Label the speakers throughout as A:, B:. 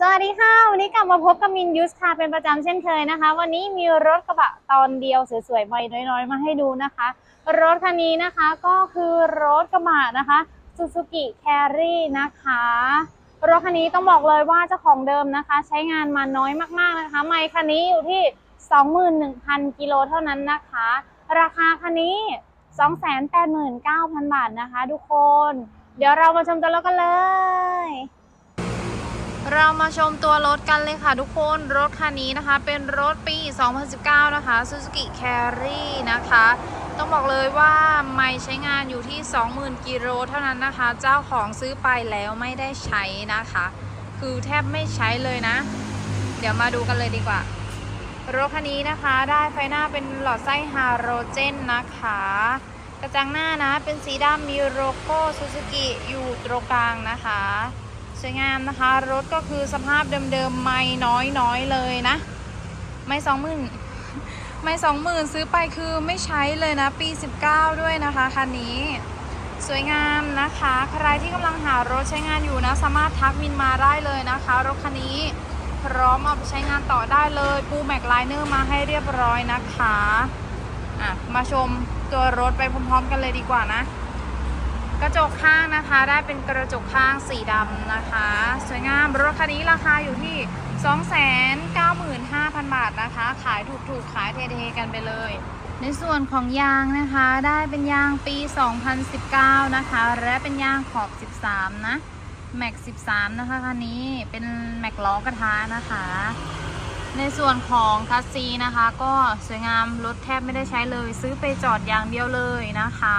A: สวัสดีค่ะ วันนี้กลับมาพบกับมินยูสค่ะเป็นประจำเช่นเคยนะคะ วันนี้มีรถกระบะตอนเดียวสวยๆใบน้อยๆ มาให้ดูนะคะ รถคันนี้นะคะก็คือรถกระบะนะคะ Suzuki Carry นะคะ รถคันนี้ต้องบอกเลยว่าเจ้าของเดิมนะคะ ใช้งานมาน้อยมากๆนะคะ ไมค์คันนี้อยู่ที่ 21,000 กิโลเท่านั้นนะคะ ราคาคันนี้ 289,000 บาทนะคะ ทุกคน เดี๋ยวเรามาชมตัวรถกันเลย เรามาชมตัวรถกันเลยค่ะทุกคน รถคันนี้นะคะ เป็นรถปี 2019 นะคะ Suzuki Carry นะคะ ต้องบอกเลยว่าไม่ใช้งานอยู่ที่ 20,000 กิโลเท่านั้นนะคะ เจ้าของซื้อไปแล้วไม่ได้ใช้นะคะ คือแทบไม่ใช้เลยนะ เดี๋ยวมาดูกันเลยดีกว่า รถคันนี้นะคะได้ไฟหน้าเป็นหลอดไส้ฮาโรเจนนะคะ กระจังหน้านะเป็นสีดำมีโลโก้ซูซูกิอยู่ตรงกลางนะคะ สวยงามนะคะ รถก็คือสภาพเดิมๆไม่น้อยๆเลยนะ ไม่สองหมื่นไม่สองหมื่นซื้อไปคือไม่ใช้เลยนะ ปี 19 ด้วยนะคะคันนี้ สวยงามนะคะ ใครที่กำลังหารถใช้งานอยู่นะ สามารถทักมินมาได้เลยนะคะ รถคันนี้พร้อมเอาไปใช้งานต่อได้เลยปูแม็กไลเนอร์มาให้เรียบร้อยนะคะอะมาชมตัวรถไปพร้อมๆกันเลยดีกว่านะ กระจกข้างนะคะได้เป็นกระจกข้างสีดำนะคะ สวยงามรถคันนี้ราคาอยู่ที่ 295,000 บาทนะคะ ขายถูกๆ ขายเทๆกันไปเลย ในส่วนของยางนะคะได้เป็นยางปี 2019 นะคะ และเป็นยางขอบ 13 นะแม็ก 13 นะคะคันนี้เป็นแม็กล้อกระทะนะคะ ในส่วนของคัสซีนะคะ ก็สวยงามรถแทบไม่ได้ใช้เลย ซื้อไปจอดอย่างเดียวเลยนะคะ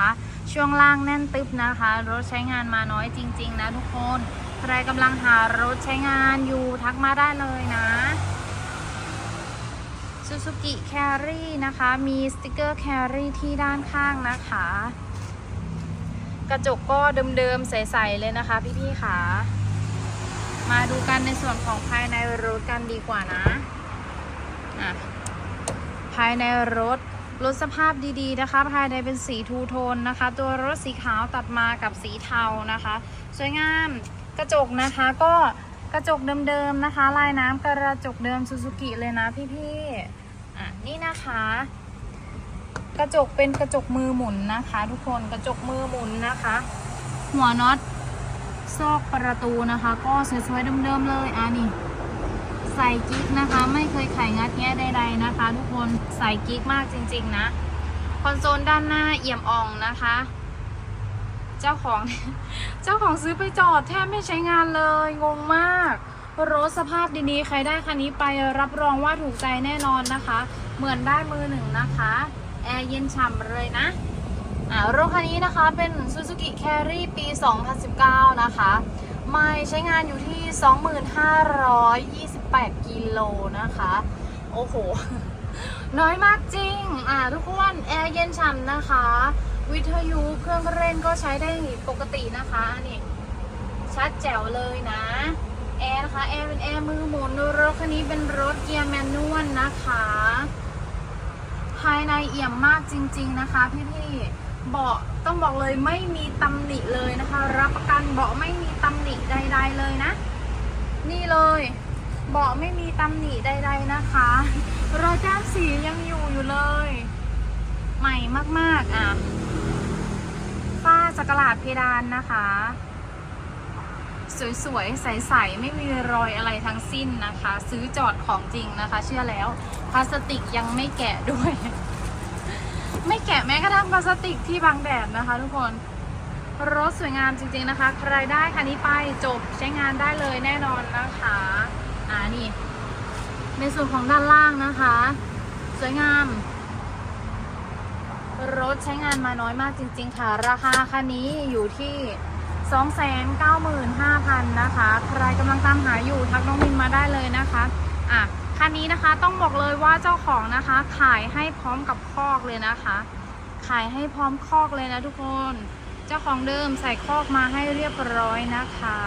A: ช่วงล่างแน่นตึบนะคะ รถใช้งานมาน้อยจริง ๆ นะทุกคน ใครกำลังหารถใช้งานอยู่ทักมาได้เลยนะ Suzuki Carry นะคะ มีสติกเกอร์ Carry ที่ด้านข้างนะคะ กระจกก็เดิมๆ ใสๆ เลยนะคะพี่ๆค่ะมาดูกันในส่วนของภายในรถกันดีกว่านะ อะ ภายในรถ รถสภาพดีๆนะคะ ภายในเป็นสีทูโทนนะคะ ตัวรถสีขาวตัดมากับสีเทานะคะ สวยงามกระจกนะคะก็กระจกเดิมๆนะคะ ลายน้ำกระจกเดิมซูซูกิเลยนะพี่ๆอะนี่นะคะ กระจกเป็นกระจกมือหมุนนะคะ ทุกคนกระจกมือหมุนนะคะ หัวน็อตซอกประตูนะคะ ก็สวยๆเดิมๆเลยอะนี่ ใส่กิ๊กนะคะ ไม่เคยไขงัดแงะใดๆนะคะ ทุกคนใส่กิ๊กมากจริง ๆ นะ คอนโซลด้านหน้าเอี่ยมอ่องนะคะ เจ้าของ เจ้าของซื้อไปจอดแทบไม่ใช้งานเลยงงมาก รถสภาพดีๆ ใครได้คันนี้ไปรับรองว่าถูกใจแน่นอนนะคะ เหมือนได้มือหนึ่งนะคะแอร์เย็นฉ่ำเลยนะอ่ารถคันนี้นะคะเป็น Suzuki Carry ปี 2019 นะคะ ไม่ใช้งานอยู่ที่ 2528 กิโลนะคะ โอ้โห น้อยมากจริง อ่าทุกคน แอร์เย็นฉ่ำนะคะ วิทยุเครื่องเล่นก็ใช้ได้ปกตินะคะนนี้ชัดแจ๋วเลยนะ แอร์นะคะ แอร์เป็นแอร์มือหมุนรถคันนี้เป็นรถเกียร์แมนนวลนะคะ ภายในเอี่ยมมากจริง ๆ นะคะพี่ๆ เบาะต้องบอกเลยไม่มีตำหนิเลยนะคะ รับประกันเบาะไม่มีตำหนิใด ๆ เลยนะ นี่เลยเบาะไม่มีตำหนิใด ๆนะคะรอยแก้มสียังอยู่อยู่เลย ใหม่มากๆอะฝ้าสกหลาดเพดานนะคะ สวยๆ ใสๆ ไม่มีรอยอะไรทั้งสิ้นนะคะ ซื้อจอดของจริงนะคะ เชื่อแล้วพลาสติกยังไม่แกะด้วย ไม่แกะแม้กระทั่งพลาสติกที่บังแดดนะคะ ทุกคน รถสวยงามจริงๆนะคะ ใครได้คันนี้ไปจบใช้งานได้เลยแน่นอนนะคะ อ่านี่ ในส่วนของด้านล่างนะคะ สวยงาม รถใช้งานมาน้อยมากจริง ๆ ค่ะ ราคาคันนี้อยู่ที่295,000นะคะ ใครกำลังตามหาอยู่ทักน้องมินมาได้เลยนะคะ อะ นนี้นะคะต้องบอกเลยว่าเจ้าของนะคะ ขายให้พร้อมกับคอกเลยนะคะ ขายให้พร้อมคอกเลยนะทุกคน เจ้าของเดิมใส่คอกมาให้เรียบร้อยนะคะ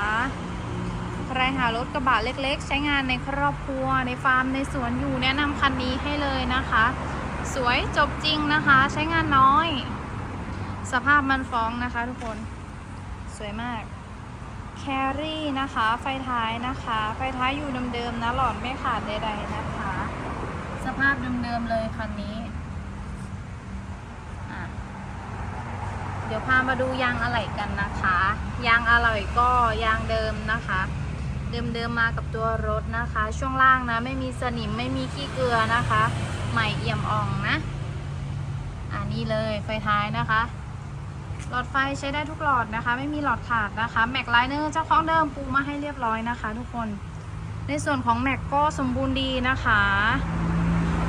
A: ใครหารถกระบะเล็กๆ ใช้งานในครอบครัวในฟาร์มในสวนอยู่แนะนำคันนี้ให้เลยนะคะ สวยจบจริงนะคะ ใช้งานน้อย สภาพมันฟ้องนะคะทุกคนสวยมาก แครี่นะคะ ไฟท้ายนะคะ ไฟท้ายอยู่เดิมๆนะ หลอดไม่ขาดใดๆนะคะ สภาพเดิมๆเลยคันนี้ เดี๋ยวพามาดูยางอะไหล่กันนะคะ ยางอะไหล่ก็ยางเดิมนะคะ เดิมๆมากับตัวรถนะคะ ช่วงล่างนะ ไม่มีสนิมไม่มีขี้เกลือนะคะ ใหม่เอี่ยมอ่องนะอันนี้เลยไฟท้ายนะคะ หลอดไฟใช้ได้ทุกหลอดนะคะ ไม่มีหลอดขาดนะคะแม็กไลเนอร์เจ้าของเดิมปูมาให้เรียบร้อยนะคะ ทุกคน ในส่วนของแม็กก็สมบูรณ์ดีนะคะ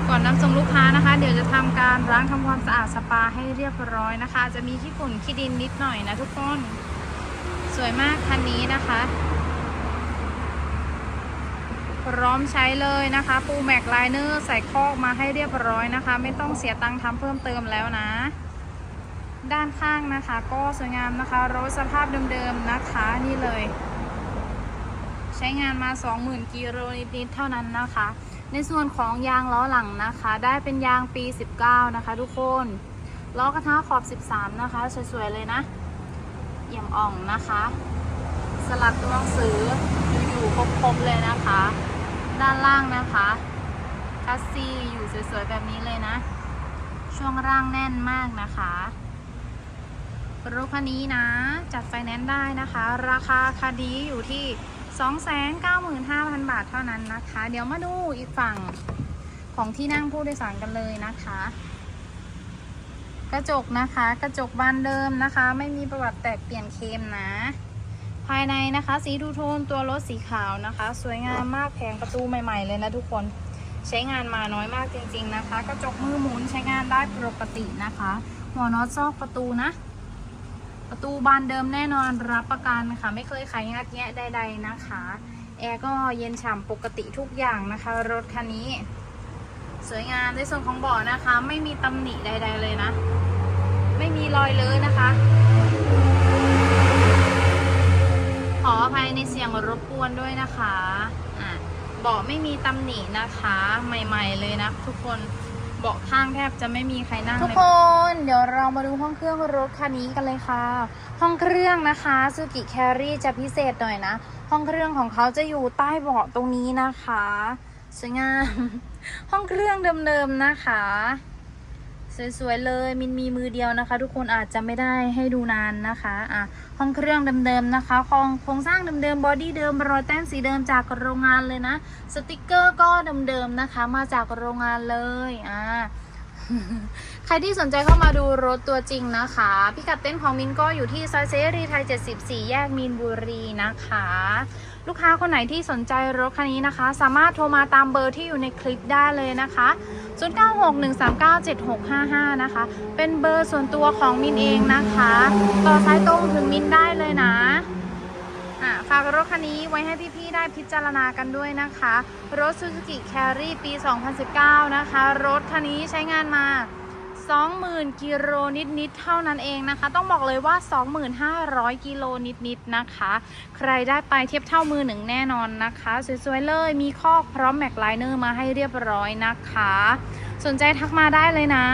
A: ก่อนนำส่งลูกค้านะคะ เดี๋ยวจะทำการล้างทำความสะอาดสปาให้เรียบร้อยนะคะ จะมีขี้ฝุ่นขี้ดินนิดหน่อยนะทุกคนสวยมากคันนี้นะคะพร้อมใช้เลยนะคะปูแม็กไลเนอร์ใส่คอกมาให้เรียบร้อยนะคะ ไม่ต้องเสียตังค์ทำเพิ่มเติมแล้วนะ ด้านข้างนะคะ ก็สวยงามนะคะรถสภาพเดิมๆนะคะนี่เลย ใช้งานมา 20,000กิโลนิดๆเท่านั้นนะคะ ในส่วนของยางล้อหลังนะคะ ได้เป็นยางปี 19 นะคะ ทุกคนล้อกระทะขอบ 13 นะคะสวยๆเลยนะเอี่ยมอ่องนะคะ สลักตัวหนังสืออยู่ๆครบๆเลยนะคะ ด้านล่างนะคะคัสซีอยู่สวยๆแบบนี้เลยนะ ช่วงล่างแน่นมากนะคะ รถคันนี้นะ จัดไฟแนนซ์ได้นะคะ ราคาคดีอยู่ที่ 295,000 บาทเท่านั้นนะคะ เดี๋ยวมาดูอีกฝั่งของที่นั่งผู้โดยสารกันเลยนะคะ กระจกนะคะ กระจกบานเดิมนะคะ ไม่มีประวัติแตกเปลี่ยนเคมนะ ภายในนะคะ สีทูโทนตัวรถสีขาวนะคะ สวยงามมากแผงประตูใหม่ ๆ เลยนะทุกคนใช้งานมาน้อยมากจริง ๆนะคะ กระจกมือหมุนใช้งานได้ปกตินะคะ หัวน็อตซอกประตูนะ ประตูบานเดิมแน่นอนรับประกันค่ะ ไม่เคยขายงัดแงะใดๆนะคะ แอร์ก็เย็นฉ่ำปกติทุกอย่างนะคะ รถคันนี้ สวยงามในส่วนของเบาะนะคะ ไม่มีตำหนิใด ๆ เลยนะ ไม่มีรอยเลยนะคะ ขออภัยในเสียงรบกวนด้วยนะคะ อะเบาะไม่มีตำหนินะคะ ใหม่ ๆ เลยนะทุกคน เบาะข้างแทบจะไม่มีใครนั่งเลยทุกคนเดี๋ยวเรามาดูห้องเครื่องรถคันนี้กันเลยค่ะ ห้องเครื่องนะคะซูกิแครี่จะพิเศษหน่อยนะ ห้องเครื่องของเขาจะอยู่ใต้เบาะตรงนี้นะคะ สวยงาม ห้องเครื่องเดิมๆนะคะ สวยๆเลยมินมีมือเดียวนะคะ ทุกคนอาจจะไม่ได้ให้ดูนานนะคะอะห้องเครื่องเดิมๆนะคะครงโครงสร้างเดิมๆบอดี้เดิมรอยแต้มสีเดิมจากโรงงานเลยนะสติกเกอร์ก็เดิมๆนะคะ มาจากโรงงานเลยอ่าใครที่สนใจเข้ามาดูรถตัวจริงนะคะ พิกัดเต้นของมินก็อยู่ที่ซอยเซรีไทย 74 แยกมีนบุรีนะคะ ลูกค้าคนไหนที่สนใจรถคันนี้นะคะ สามารถโทรมาตามเบอร์ที่อยู่ในคลิปได้เลยนะคะ 0961397655 นะคะ เป็นเบอร์ส่วนตัวของมินเองนะคะ ต่อสายตรงถึงมินได้เลยนะอะฝากรถคันนี้ไว้ให้พี่ๆได้พิจารณากันด้วยนะคะ รถ Suzuki Carry ปี 2019 นะคะ รถคันนี้ใช้งานมา 20,000กิโลนิดๆเท่านั้นเองนะคะ ต้องบอกเลยว่า 2,500กิโลนิดๆนะคะ ใครได้ไปเทียบเท่ามือหนึ่งแน่นอนนะคะ สวยๆเลยมีคอกพร้อมแม็กไลเนอร์มาให้เรียบร้อยนะคะ สนใจทักมาได้เลยนะ